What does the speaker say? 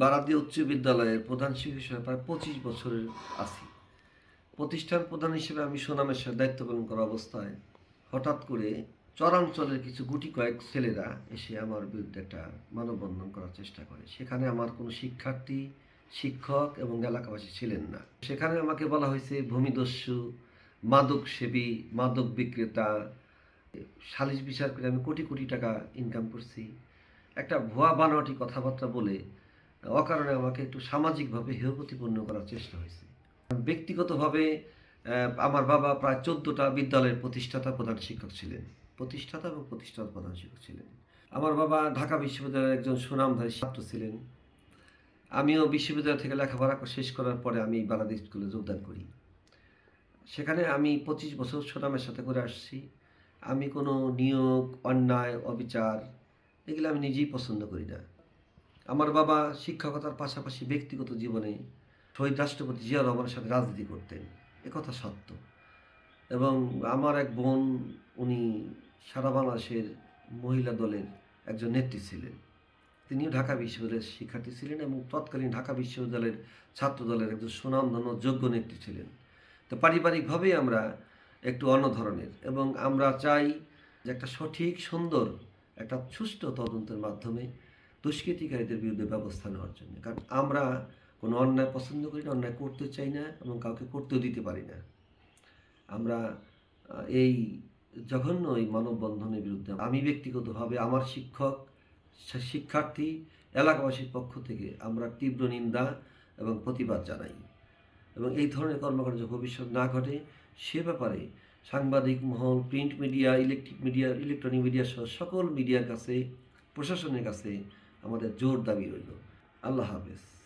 বারাদি উচ্চ বিদ্যালয়ের প্রধান শিক্ষক হিসেবে প্রায় পঁচিশ বছরের আছি। প্রতিষ্ঠান প্রধান হিসেবে আমি সুনামের সাথে দায়িত্ব পালন করা অবস্থায় হঠাৎ করে চরাঞ্চলের কিছু গুটি কয়েক ছেলেরা এসে আমার বিরুদ্ধে একটা মানববন্ধন করার চেষ্টা করে। সেখানে আমার কোনো শিক্ষার্থী, শিক্ষক এবং এলাকাবাসী ছিলেন না। সেখানে আমাকে বলা হয়েছে, ভূমিদস্যু মাদক সেবী মাদক বিক্রেতা, সালিশ বিচার করে আমি কোটি কোটি টাকা ইনকাম করছি। একটা ভুয়া বানোয়াটি কথাবার্তা বলে অকারণে আমাকে একটু সামাজিকভাবে হেয় প্রতিপন্ন করার চেষ্টা হয়েছে। ব্যক্তিগতভাবে আমার বাবা প্রায় চোদ্দোটা বিদ্যালয়ের প্রতিষ্ঠাতা প্রধান শিক্ষক ছিলেন। প্রতিষ্ঠাতা এবং প্রতিষ্ঠাতা প্রধান শিক্ষক ছিলেন। আমার বাবা ঢাকা বিশ্ববিদ্যালয়ের একজন সুনামধারী ছাত্র ছিলেন। আমিও বিশ্ববিদ্যালয় থেকে লেখাপড়া শেষ করার পরে আমি বাংলাদেশ স্কুলে যোগদান করি। সেখানে আমি পঁচিশ বছর সুনামের সাথে করে আসছি। আমি কোনো নিয়োগ, অন্যায়, অবিচার, এগুলো আমি নিজেই পছন্দ করি না। আমার বাবা শিক্ষকতার পাশাপাশি ব্যক্তিগত জীবনে শহীদ রাষ্ট্রপতি জিয়া রহমানের সাথে রাজনীতি করতেন। একথা সত্য। এবং আমার এক বোন, উনি সারা বাংলাদেশের মহিলা দলের একজন নেত্রী ছিলেন। তিনিও ঢাকা বিশ্ববিদ্যালয়ের শিক্ষার্থী ছিলেন এবং তৎকালীন ঢাকা বিশ্ববিদ্যালয়ের ছাত্র দলের একজন সুনামধন্য যোগ্য নেত্রী ছিলেন। তো পারিবারিকভাবেই আমরা একটু অন্য ধরনের এবং আমরা চাই যে একটা সঠিক, সুন্দর, একটা সুষ্ঠু তদন্তের মাধ্যমে দুষ্কৃতিকারীদের বিরুদ্ধে ব্যবস্থা নেওয়ার জন্য। কারণ আমরা কোনো অন্যায় পছন্দ করি না, অন্যায় করতে চাই না এবং কাউকে করতেও দিতে পারি না। আমরা এই জঘন্য এই মানববন্ধনের বিরুদ্ধে আমি ব্যক্তিগতভাবে আমার শিক্ষক শিক্ষার্থী, এলাকাবাসীর পক্ষ থেকে আমরা তীব্র নিন্দা এবং প্রতিবাদ জানাই। এবং এই ধরনের কর্মকাণ্ড ভবিষ্যৎ না ঘটে, সে ব্যাপারে সাংবাদিক মহল, print media, electric media, electronic media সহ সকল মিডিয়ার কাছে, প্রশাসনের কাছে আমাদের জোর দাবি রইল। আল্লাহ হাফেজ।